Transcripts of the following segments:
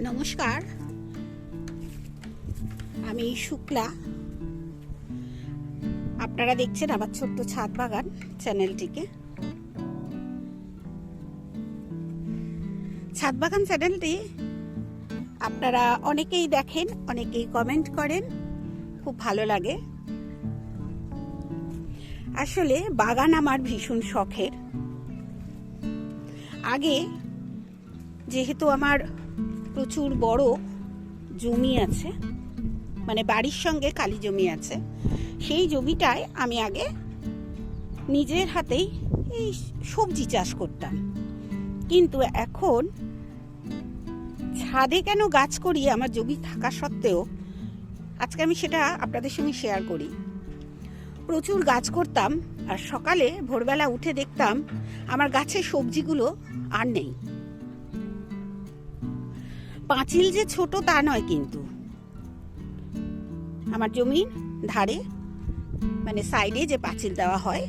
নমস্কার। আমি শুক্লা। আপনারা দেখছেন আমার ছোট্ট ছাদ বাগান চ্যানেলটিকে। ছাদ বাগান চ্যানেলটি আপনারা অনেকেই দেখেন, অনেকেই কমেন্ট করেন, খুব ভালো লাগে। আসলে বাগান আমার ভীষণ শখের। আগে যেহেতু আমার প্রচুর বড় জমি আছে মানে বাড়ির সঙ্গে কালি জমি আছে। সেই জমিটায় আমি আগে নিজের হাতেই এই সবজি চাষ করতাম। কিন্তু এখন ছাদে কেন গাছ করি আমার জমি থাকা সত্ত্বেও, আজকে আমি সেটা আপনাদের সঙ্গে শেয়ার করি। প্রচুর গাছ করতাম আর সকালে ভোরবেলা উঠে দেখতাম আমার গাছের সবজিগুলো আর নেই। পাঁচিল যে ছোট তা নয় কিন্তু। আমার জমির ধারে মানে সাইডে যে পাঁচিল দেওয়া হয়,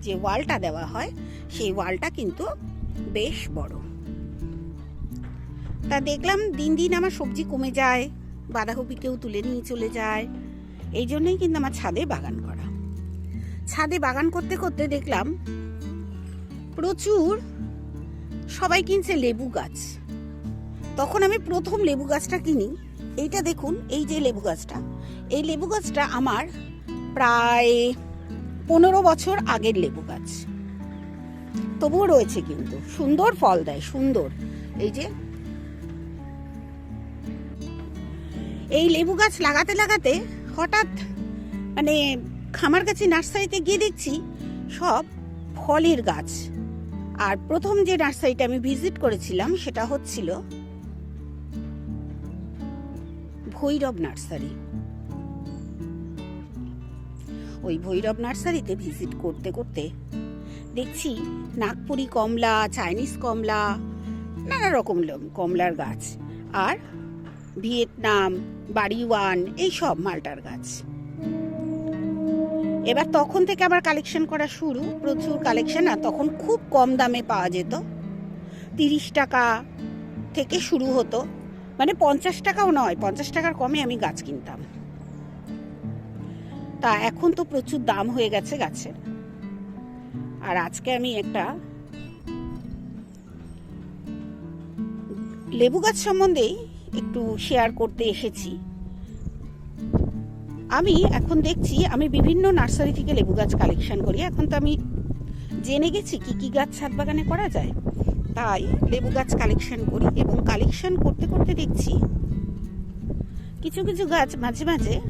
যে ওয়ালটা দেওয়া হয়, সেই ওয়ালটা কিন্তু বেশ বড়। তা দেখলাম দিন দিন আমার সবজি কমে যায় বাঁধাকপি কেউ তুলে নিয়ে চলে যায়। এই জন্যই কিন্তু আমার ছাদে বাগান করা। ছাদে বাগান করতে করতে দেখলাম প্রচুর সবাই কিনছে লেবু গাছ। তখন আমি প্রথম লেবু গাছটা কিনি। এইটা দেখুন, এই যে লেবু গাছটা। এই লেবু গাছটা আমার প্রায় পনেরো বছর আগের লেবু গাছ। তবুও রয়েছে কিন্তু। সুন্দর ফল দেয়, সুন্দর। এই যে। এই লেবু গাছ লাগাতে লাগাতে হঠাৎ মানে খামার কাছে নার্সারিতে গিয়ে দেখছি, সব ফলের গাছ। আর প্রথম যে নার্সারিটা আমি ভিজিট করেছিলাম, সেটা হচ্ছিল ভৈরব নার্সারি। ওই ভৈরব নার্সারিতে ভিজিট করতে করতে দেখছি নাগপুরি কমলা, চাইনিজ কমলা, নানা রকম কমলার গাছ আর ভিয়েতনাম বাড়িওয়ান এই সব মালটার গাছ। এবার তখন থেকে আবার কালেকশন করা শুরু, প্রচুর কালেকশন আর তখন খুব কম দামে পাওয়া যেত। তিরিশ টাকা থেকে শুরু হতো। মানে পঞ্চাশ টাকাও নয়, পঞ্চাশ টাকার কমে আমি গাছ কিনতাম। তা এখন তো প্রচুর দাম হয়ে গেছে গাছের। আর আজকে আমি একটা লেবু গাছ সম্বন্ধেই একটু শেয়ার করতে এসেছি। আমি এখন দেখছি, আমি বিভিন্ন নার্সারি থেকে লেবু গাছ কালেকশন করি। এখন তো আমি জেনে গেছি কি কি গাছ ছাদ বাগানে করা যায়। তাই লেবু গাছ কালেকশন করি এবং কালেকশন করতে করতে দেখছি কিছু কিছু গাছ মাঝে মাঝে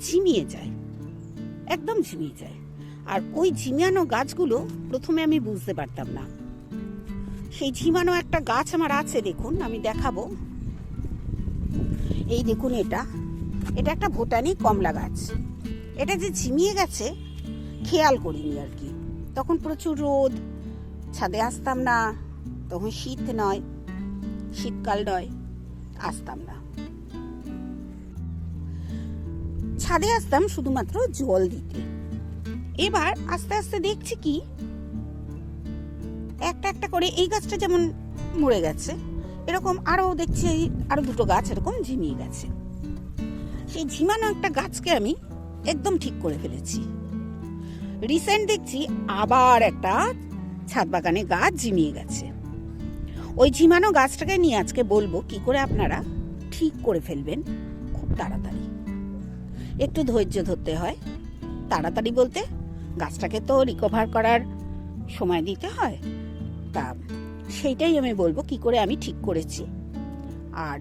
ঝিমিয়ে যায়, একদম ঝিমিয়ে যায়। আর ওই ঝিমিয়ানো গাছগুলো প্রথমে আমি বুঝতে পারতাম না। সেই ঝিমানো একটা গাছ আমার আছে, দেখুন, আমি দেখাবো। এই দেখুন এটা। এটা একটা ভুটানি কমলা গাছ। এটা যে ঝিমিয়ে গেছে, খেয়াল করিনি আর কি। তখন প্রচুর রোদ ছাদে আসতাম না, তখন শীত নয়, শীতকাল নয়, আসতাম না। ছাদে আসতাম শুধুমাত্র জল দিতে। এবার আস্তে আস্তে দেখছি কি, একটা একটা করে এই গাছটা যেমন মরে গেছে, এরকম আরও দেখছি আরও দুটো গাছ এরকম ঝিমিয়ে গেছে। সেই ঝিমানো একটা গাছকে আমি একদম ঠিক করে ফেলেছি। রিসেন্ট দেখছি আবার একটা ছাদ বাগানে গাছ ঝিমিয়ে গেছে। ওই ঝিমানো গাছটাকে নিয়ে আজকে বলব, কি করে আপনারা ঠিক করে ফেলবেন খুব তাড়াতাড়ি। একটু ধৈর্য ধরতে হয়। তাড়াতাড়ি বলতে গাছটাকে তো রিকভার করার সময় দিতে হয়। তা সেইটাই আমি বলব, কি করে আমি ঠিক করেছি। আর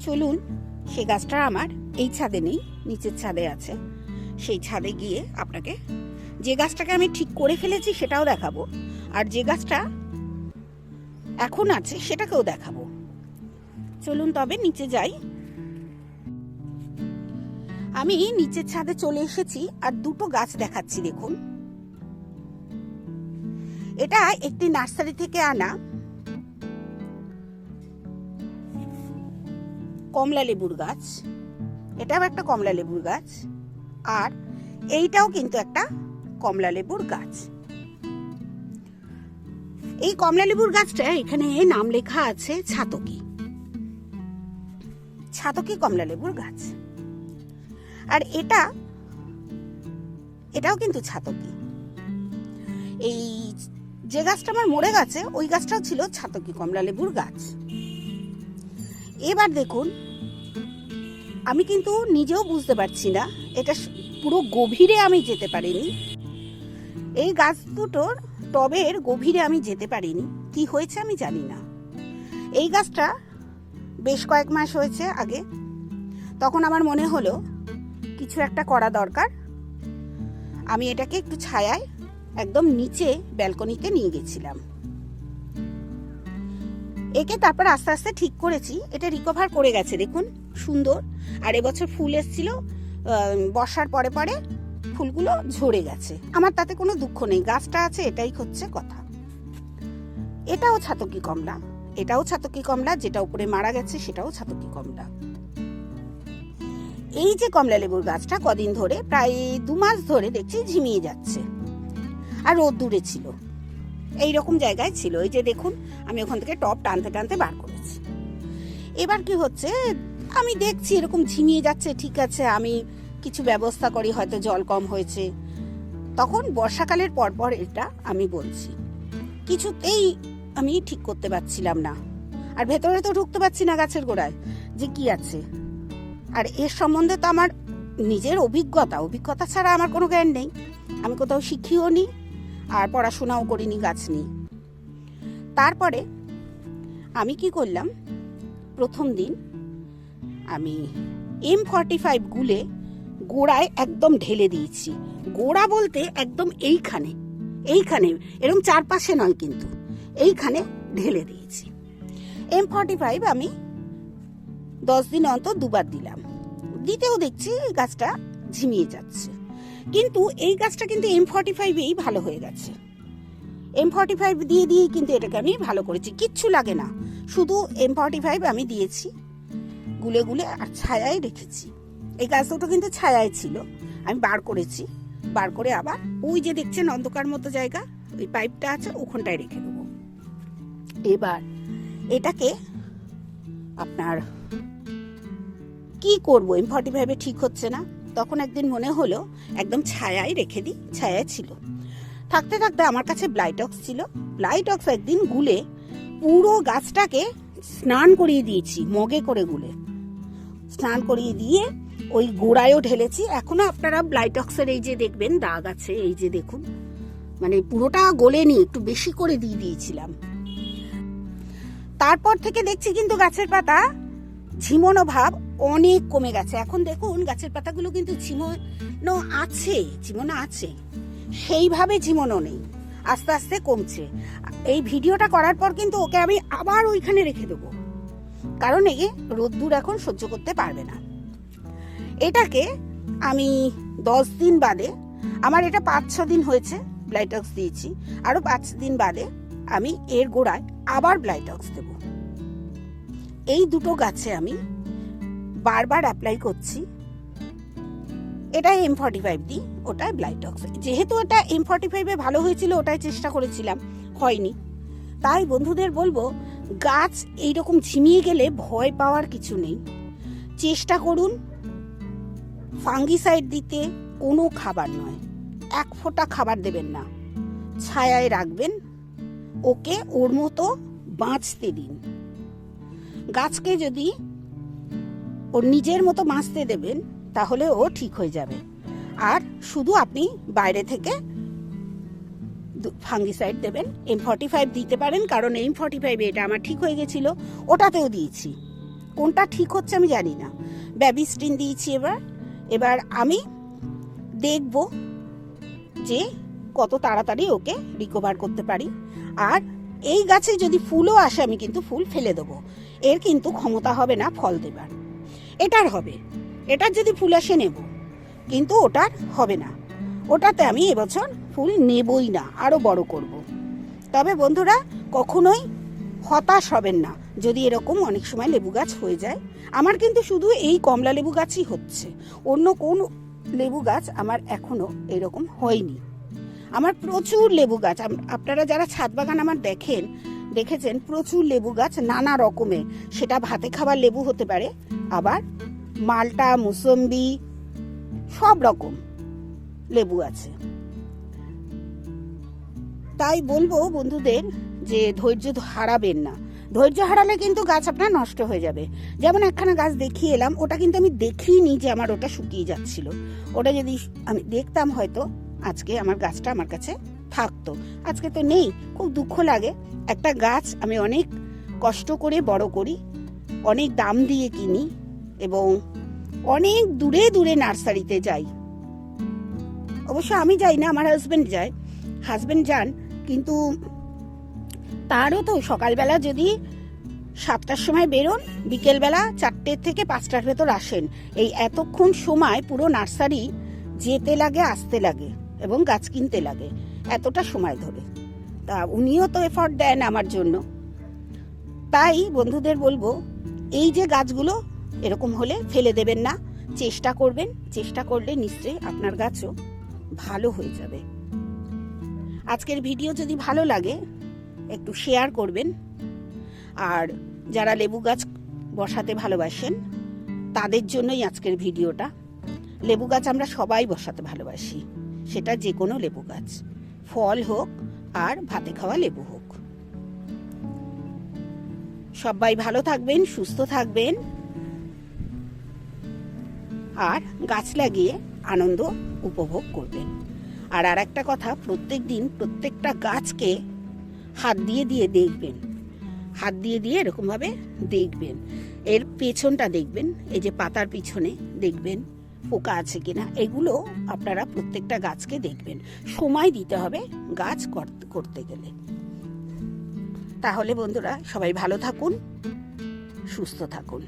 চলুন, সে গাছটা আমার এই ছাদে নেই, নিচের ছাদে আছে। সেই ছাদে গিয়ে আপনাকে যে গাছটাকে আমি ঠিক করে ফেলেছি সেটাও দেখাবো। আর যে গাছটা এখন আছে, সেটাকেও দেখাবো। চলুন তবে নিচে যাই। আমি নিচের ছাদে চলে এসেছি আর দুটো গাছ দেখাচ্ছি, দেখুন। এটা একটি নার্সারি থেকে আনা কমলা লেবুর গাছ। এটাও একটা কমলা লেবুর গাছ। আর এইটাও কিন্তু একটা কমলা লেবুর গাছ। এই কমলা লেবুর গাছটা এখানে নাম লেখা আছে ছাতকি। ছাতকি কমলা লেবুর গাছ। আর এটা, এটাও কিন্তু ছাতকি। এই যে গাছটা আমার মরে গেছে, ওই গাছটাও ছিল ছাতকি কমলা লেবুর গাছ। এবার দেখুন, আমি কিন্তু নিজেও বুঝতে পারছি না, এটা পুরো গভীরে আমি যেতে পারিনি। এই গাছ দুটোর টবের গভীরে আমি যেতে পারিনি। কি হয়েছে আমি জানি না। এই গাছটা বেশ কয়েক মাস হয়েছে আগে। তখন আমার মনে হলো, কিছু একটা করা দরকার। আমি এটাকে একটু ছায়ায় একদম নিচে ব্যালকনিতে নিয়ে গেছিলাম। একে তারপর আস্তে আস্তে ঠিক করেছি। এটা রিকভার করে গেছে, দেখুন, সুন্দর। আর এবছর ফুল এসেছিল বর্ষার পরে পরে। ফুলগুলো ঝরে গেছে। আমার তাতে কোনো দুঃখ নেই। গাছটা আছে, এটাই হচ্ছে কথা। এটাও ছাতকি কমলা। এটাও ছাতকি কমলা, যেটা উপরে মারা গেছে, সেটাও ছাতকি কমলা। এই যে কমলা লেবুর গাছটা কদিন ধরে, প্রায় দু মাস ধরে দেখছি ঝিমিয়ে যাচ্ছে। আর রোদ দূরে ছিল। এই রকম জায়গায় ছিল। এই যে দেখুন, আমি ওখান থেকে টপ টানতে টানতে বার করেছি। এবার কি হচ্ছে, আমি দেখছি এরকম ঝিমিয়ে যাচ্ছে, ঠিক আছে, আমি কিছু ব্যবস্থা করি, হয়তো জল কম হয়েছে। তখন বর্ষাকালের পর পর এটা আমি বলছি। কিছুতেই আমি ঠিক করতে পারছিলাম না। আর ভেতরে তো ঢুকতে পারছি না গাছের গোড়ায়। যে কি আছে? আর এর সম্বন্ধে তো আমার নিজের অভিজ্ঞতা অভিজ্ঞতা ছাড়া আমার কোনো জ্ঞান নেই। আমি কোথাও শিখিও নি, আর পড়াশোনাও করিনি গাছ নিয়ে। তারপরে আমি কি করলাম? প্রথম দিন আমি এম ফর্টি ফাইভ গুলে গোড়ায় একদম ঢেলে দিয়েছি। গোড়া বলতে একদম এইখানে। এইখানে এরকম চারপাশে নয় কিন্তু। এইখানে ঢেলে দিয়েছি। এম ফর্টি ফাইভ আমি দশ দিন অন্তর দুবার দিলাম। দিতেও দেখছি গাছটা ঝিমিয়ে যাচ্ছে। কিন্তু এই গাছটা কিন্তু এম ফর্টি ফাইভেই ভালো হয়ে গেছে। এম ফর্টি ফাইভ দিয়ে দিয়েই কিন্তু এটাকে আমি ভালো করেছি। কিচ্ছু লাগে না। শুধু এম ফর্টি ফাইভ আমি দিয়েছি। গুলে গুলে আর ছায়ায় রেখেছি। এই গাছ দুটো কিন্তু ছায়ায় ছিল। আমি বার করেছি। বার করে আবার ওই যে দেখছেন অন্ধকার মতো জায়গা, ওই পাইপটা আছে, ওখানটায় রেখে দেবো। এবার এটাকে আপনার কি করব? এম ফর্টি ফাইভে ঠিক হচ্ছে না। তখন একদিন মনে হলো একদম ছায়ায় রেখে দিই, ছায়ায় ছিল। থাকতে থাকতে আমার কাছে ব্লাইটক্স ছিল। ব্লাইটক্স একদিন গুলে পুরো গাছটাকে স্নান করিয়ে দিয়েছি, মগে করে গুলে। স্নান করিয়ে দিয়ে ওই গোড়ায়ও ঢেলেছি। এখনও আপনারা ব্লাইটক্সের এই যে দেখবেন, দাগ আছে, এই যে দেখুন। মানে পুরোটা গলেনি, একটু বেশি করে দিয়ে দিয়েছিলাম। তারপর থেকে দেখছি কিন্তু গাছের পাতা ঝিমোনো ভাব অনেক কমে গেছে। এখন দেখুন, গাছের পাতাগুলো কিন্তু ঝিমোনো আছে ঝিমোনো আছে। সেইভাবে ঝিমোনো নেই, আস্তে আস্তে কমছে। এই ভিডিওটা করার পর কিন্তু ওকে আমি আবার ওইখানে রেখে দেবো। কারণ এই রোদ্দুর এখন সহ্য করতে পারবে না। এটাকে আমি দশ দিন বাদে, আমার এটা পাঁচ ছ দিন হয়েছে ব্লাইটক্স দিয়েছি আরও পাঁচ দিন বাদে আমি এর গোড়ায় আবার ব্লাইটক্স দেব। এই দুটো গাছে আমি বারবার অ্যাপ্লাই করছি, এটা এম ফর্টি ফাইভ দিই ওটাই ব্লাইটক্স যেহেতু এটা এম ফর্টি ফাইভে ভালো হয়েছিল, ওটাই চেষ্টা করেছিলাম, হয়নি। তাই বন্ধুদের বলব, গাছ এইরকম ঝিমিয়ে গেলে ভয় পাওয়ার কিছু নেই। চেষ্টা করুন ফাঙ্গিসাইড দিতে কোনো খাবার নয়। এক ফোঁটা খাবার দেবেন না। ছায়ায় রাখবেন। ওকে ওর মতো বাঁচতে দিন। গাছকে যদি ওর নিজের মতো বাঁচতে দেবেন, তাহলে ও ঠিক হয়ে যাবে। আর শুধু আপনি বাইরে থেকে ফাঙ্গিসাইড দেবেন। এম ফর্টি ফাইভ দিতে পারেন, কারণ এম ফর্টি ফাইভে এটা আমার ঠিক হয়ে গেছিল। ওটাতেও দিয়েছি। কোনটা ঠিক হচ্ছে আমি জানি না। ব্যাবিস্টিন দিয়েছি এবার। এবার আমি দেখব যে কত তাড়াতাড়ি ওকে রিকভার করতে পারি। আর এই গাছে যদি ফুলও আসে, আমি কিন্তু ফুল ফেলে দেবো। এর কিন্তু ক্ষমতা হবে না ফল দেবার। এটার হবে। এটার যদি ফুল আসে, নেব। কিন্তু ওটার হবে না। ওটাতে আমি এবছর ফুল নেবই না, আরও বড় করব। তবে বন্ধুরা, কখনোই হতাশ হবেন না। যদি এরকম অনেক সময় লেবু গাছ হয়ে যায়, আমার কিন্তু শুধু এই কমলা লেবু গাছই হচ্ছে। অন্য কোন লেবু গাছ আমার এখনও এরকম হয়নি। আমার প্রচুর লেবু গাছ আপনারা যারা ছাদ বাগান আমার দেখেন, দেখেছেন, প্রচুর লেবু গাছ নানা রকমের সেটা ভাতে খাবার লেবু হতে পারে, আবার মালটা, মুসম্বি, সব রকম লেবু আছে। তাই বলব বন্ধুদের যে ধৈর্য হারাবেন না। ধৈর্য হারালে কিন্তু গাছ আপনার নষ্ট হয়ে যাবে। যেমন একখানা গাছ দেখিয়ে এলাম, ওটা কিন্তু আমি দেখিনি যে আমার ওটা শুকিয়ে যাচ্ছিল। ওটা যদি আমি দেখতাম হয়তো আজকে আমার গাছটা আমার কাছে থাকতো। আজকে তো নেই, খুব দুঃখ লাগে। একটা গাছ আমি অনেক কষ্ট করে বড় করি, অনেক দাম দিয়ে কিনি এবং অনেক দূরে দূরে নার্সারিতে যাই। অবশ্য আমি যাই না, আমার হাজবেন্ড যায়। হাজবেন্ড যান, কিন্তু তারও তো সকালবেলা যদি সাতটার সময় বেরোন, বিকেলবেলা চারটের থেকে পাঁচটার ভেতর আসেন। এই এতক্ষণ সময় পুরো নার্সারি যেতে লাগে, আসতে লাগে এবং গাছ কিনতে লাগে। এতটা সময় ধরে। তা উনিও তো এফর্ট দেন আমার জন্য। তাই বন্ধুদের বলব, এই যে গাছগুলো, এরকম হলে ফেলে দেবেন না। চেষ্টা করবেন, চেষ্টা করলে নিশ্চয়ই আপনার গাছও ভালো হয়ে যাবে। আজকের ভিডিও যদি ভালো লাগে একটু শেয়ার করবেন। আর যারা লেবু গাছ বসাতে ভালোবাসেন, তাদের জন্যই আজকের ভিডিওটা। লেবু গাছ আমরা সবাই বসাতে ভালোবাসি, সেটা যে কোনো লেবু গাছ। ফল হোক আর ভাতে খাওয়া লেবু হোক। সবাই ভালো থাকবেন, সুস্থ থাকবেন। আর গাছ লাগিয়ে আনন্দ উপভোগ করবেন। আর আর একটা কথা প্রত্যেক দিন প্রত্যেকটা গাছকে হাত দিয়ে দিয়ে দেখবেন। হাত দিয়ে দিয়ে এরকমভাবে দেখবেন। এর পেছনটা দেখবেন, এই যে পাতার পিছনে দেখবেন পোকা আছে কিনা, এগুলো আপনারা প্রত্যেকটা গাছকে দেখবেন। সময় দিতে হবে গাছ কর- করতে গেলে। তাহলে বন্ধুরা সবাই ভালো থাকুন, সুস্থ থাকুন।